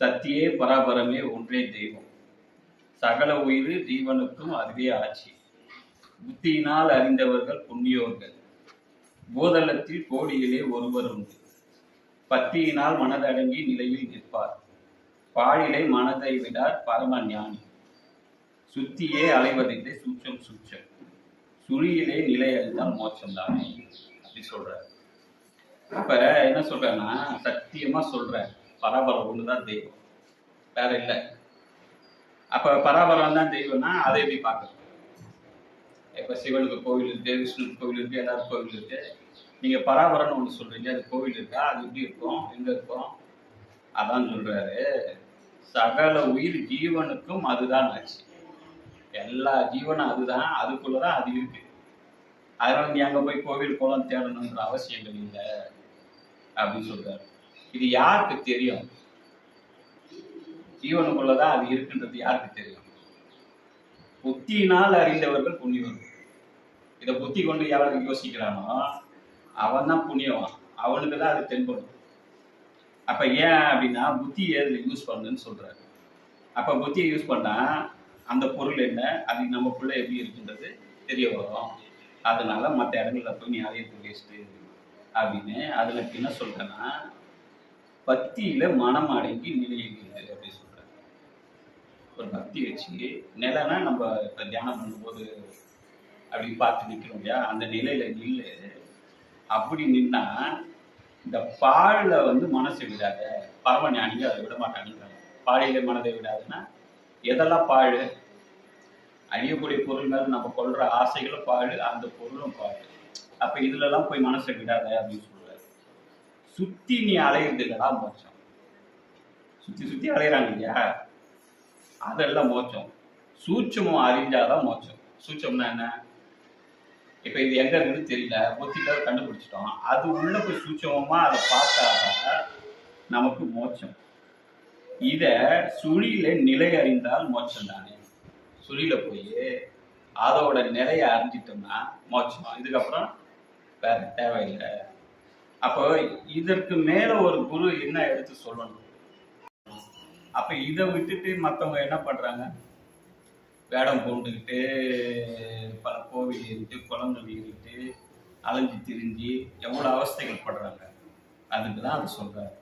சத்தியே பராபரமே ஒன்றே தெய்வம். சகல உயிர் ஜீவனுக்கும் அதுவே ஆட்சி. புத்தியினால் அறிந்தவர்கள் புண்ணியோர்கள். போதலத்தில் கோடியிலே ஒருவர் உண்டு. பத்தியினால் மனதடங்கி நிலையில் நிற்பார். பாழிலை மனதை விடார் பரம ஞானி. சுத்தியே அலைவதில்லை சூச்சம் சூச்சம் சுழியிலே நிலை அறிந்தால் மோட்சம்தானே? அப்படி சொல்றாரு. இப்ப என்ன சொல்றேன்னா சத்தியமா சொல்றேன். பராபரம் தான் தெய்வம். வேற இல்லை. அப்ப பராபரம் தான் தெய்வம்னா அதை எப்படி பார்க்கறது? இப்ப சிவனுக்கு கோவில் இருக்கு விஷ்ணுக்கு கோவில் இருக்கு எல்லாரும் கோவில் இருக்கு. நீங்க பராபரம்னு ஒண்ணு சொல்றீங்க அது கோவில் இருக்கா? அது எப்படி இருக்கும்? எங்க இருக்கும்? அதான் சொல்றாரு. சகல உயிர் ஜீவனுக்கும் அதுதான் ஆச்சு எல்லா ஜீவனும் அதுதான் அதுக்குள்ளதான் அது இருக்கு. அதனால நீ அங்க போய் கோவில் குளம் தேடணுன்ற அவசியங்கள் இல்லை. அப்படின்னு சொல்றாரு. இது யாருக்கு தெரியும்? ஜீவனுக்குள்ளதான் அது இருக்குன்றது யாருக்கு தெரியும்? புத்தியினால் அறிந்தவர்கள் புண்ணியவர்கள். இதை புத்தி கொண்டு யாராவது யோசிக்கிறானோ அவன் தான் புண்ணியவான். அவனுக்கு தான் அது தென்படும். அப்ப ஏன் அப்படின்னா புத்தி எதுல யூஸ் பண்ணுன்னு சொல்றாரு. அப்ப புத்தியை யூஸ் பண்ணா அந்த பொருள் என்ன? அது நமக்குள்ள எப்படி இருக்குன்றது தெரிய வரும். அதனால மற்ற இடங்கள்ல போய் நீ அதையத்து வேஸ்ட்டு அப்படின்னு அதுல என்ன சொல்றேன்னா பக்தியில மனம் அடங்கி நிலையில்லை அப்படின்னு சொல்றாரு ஒரு பக்தி வச்சு நிலைனா நம்ம இப்ப தியானம் பண்ணும்போது அப்படி பார்த்து நிற்கிறோம் இல்லையா? அந்த நிலையில நில்லு. அப்படி நின்னா இந்த பாழில் வந்து மனசை விடாத. பரம ஞானிங்க அதை விட மாட்டாங்க பாழில மனதை விடாதுன்னா எதெல்லாம் பாழு? அழியக்கூடிய பொருள் மேல நம்ம கொள்ற ஆசைகளும் பாழு அந்த பொருளும் பாழு. அப்ப இதுலலாம் போய் மனசை விடாத அப்படின்னு சுற்றி சுத்தி நீ அலையிறது இல்லடா மோட்சம். சுத்தி சுத்தி அலையிறாங்க இல்லையா? அதெல்லாம் மோட்சம். சூட்சமம் அறிஞ்சாதான் மோட்சம். சூட்சம்னா என்ன? இப்ப இது எங்க இருக்குன்னு தெரியல. புத்தில கண்டுபிடிச்சிட்டோம். அது உள்ள போய் சூட்சமமா அதை பார்த்தாதான் நமக்கு மோட்சம். இத சுழியில நிலை அறிந்தால் மோட்சம் தானே சுழியில போய் அதோட நிலையை அறிஞ்சிட்டோம்னா மோட்சம். இதுக்கப்புறம் வேற தேவையில்லை. அப்போ இதற்கு மேல ஒரு குரு என்ன எடுத்து சொல்லணும்? அப்ப இதை விட்டுட்டு மத்தவங்க என்ன பண்றாங்க? வேடம் பூண்டுக்கிட்டு பல கோவில் ஏறிட்டு குளங்கள் ஏறிட்டு அலைஞ்சு திரிஞ்சு எவ்வளோ அவஸ்தைகள் படுறாங்க? அதுக்கு தான் அதை சொல்றாரு.